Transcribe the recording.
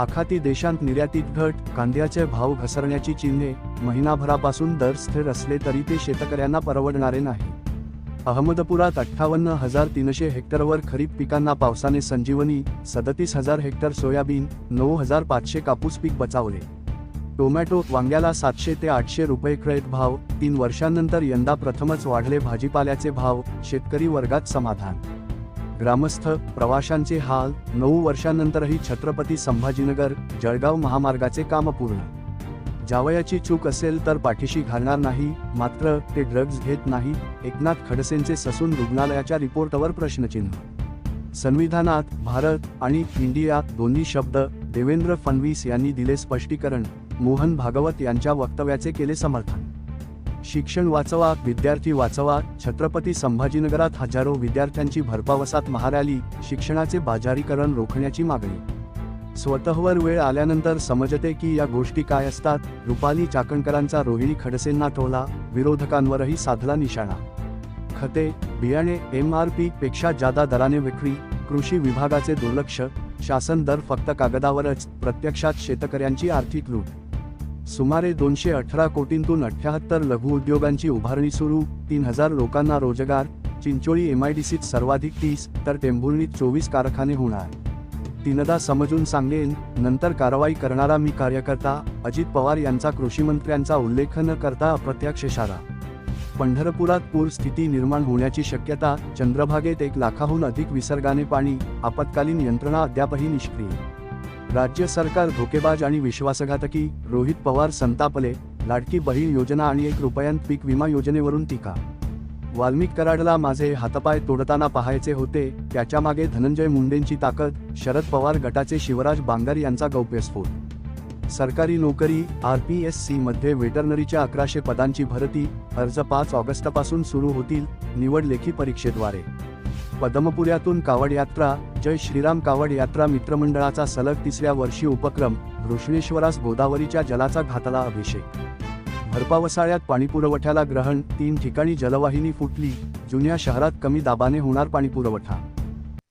आखाती देशांत निर्यातीत घट कांद्याचे भाव घसरण्याची चिन्हे महिनाभरापासून दर स्थिर असले तरी ते शेतकऱ्यांना परवडणारे नाही. अहमदपुरात अठ्ठावन्न हजार तीनशे हेक्टरवर खरीप पिकांना पावसाने संजीवनी सदतीस हजार हेक्टर सोयाबीन नऊ हजार पाचशे कापूस पीक बचावले. टोमॅटो वांग्याला सातशे ते आठशे रुपये क्रेट भाव तीन वर्षांनंतर यंदा प्रथमच वाढले भाजीपाल्याचे भाव शेतकरी वर्गात समाधान ग्रामस्थ प्रवाशांचे हाल नऊ वर्षांनंतरही छत्रपती संभाजीनगर जळगाव महामार्गाचे काम पूर्ण. जावयाची चूक असेल तर पाठीशी घालणार नाही मात्र ते ड्रग्ज घेत नाही एकनाथ खडसेंचे ससून रुग्णालयाच्या रिपोर्टवर प्रश्नचिन्ह. संविधानात भारत आणि इंडिया दोन्ही शब्द देवेंद्र फडणवीस यांनी दिले स्पष्टीकरण मोहन भागवत यांच्या वक्तव्याचे केले समर्थन. शिक्षण वाचवा विद्यार्थी वाचवा छत्रपती संभाजीनगरात हजारो विद्यार्थ्यांची भरपावसात महाराली शिक्षणाचे बाजारीकरण रोखण्याची मागणी. स्वतःवर वेळ आल्यानंतर समजते की या गोष्टी काय असतात रुपाली चाकणकरांचा रोहिणी खडसेंना टोला विरोधकांवरही साधला निशाणा. खते बियाणे एम आर पी पेक्षा जादा दराने विक्री कृषी विभागाचे दुर्लक्ष शासन दर फक्त कागदावरच प्रत्यक्षात शेतकऱ्यांची आर्थिक लूट. सुमारे दोनशे अठरा कोटींतून अठ्याहत्तर लघुउद्योगांची उभारणी सुरू तीन हजार लोकांना रोजगार चिंचोळी एमआयडीसीत सर्वाधिक तीस तर टेंभुर्णीत चोवीस कारखाने होणार. तीनदा समजून सांगेन नंतर कारवाई करणारा मी कार्यकर्ता अजित पवार यांचा कृषीमंत्र्यांचा उल्लेख न करता अप्रत्यक्ष इशारा. पंढरपुरात पूर स्थिती निर्माण होण्याची शक्यता चंद्रभागेत एक लाखाहून अधिक विसर्गाने पाणी आपत्कालीन यंत्रणा अद्यापही निष्क्रिय. राज्य सरकार धोकेबाज आणि विश्वासघातकी रोहित पवार संतापले लाडकी बहीण योजना आणि एक रुपयांत पीक विमा योजनेवरून टीका. वाल्मिक कराडला माझे हातपाय तोडताना पाहायचे होते त्याच्यामागे धनंजय मुंडेंची ताकद शरद पवार गटाचे शिवराज बांगर यांचा गौप्यस्फोट. सरकारी नोकरी आर पी एस सी मध्ये वेटरनरीच्या अकराशे पदांची भरती अर्ज पाच ऑगस्टपासून सुरू होतील निवड लेखी परीक्षेद्वारे. पदमपुऱ्यातून कावड यात्रा जय श्रीराम कावड यात्रा मित्रमंडळाचा सलग तिसऱ्या वर्षी उपक्रम घृष्णेश्वरास गोदावरीच्या जलाचा घातला अभिषेक. भरपावसाळ्यात पाणीपुरवठ्याला ग्रहण तीन ठिकाणी जलवाहिनी फुटली जुन्या शहरात कमी दाबाने होणार पाणीपुरवठा.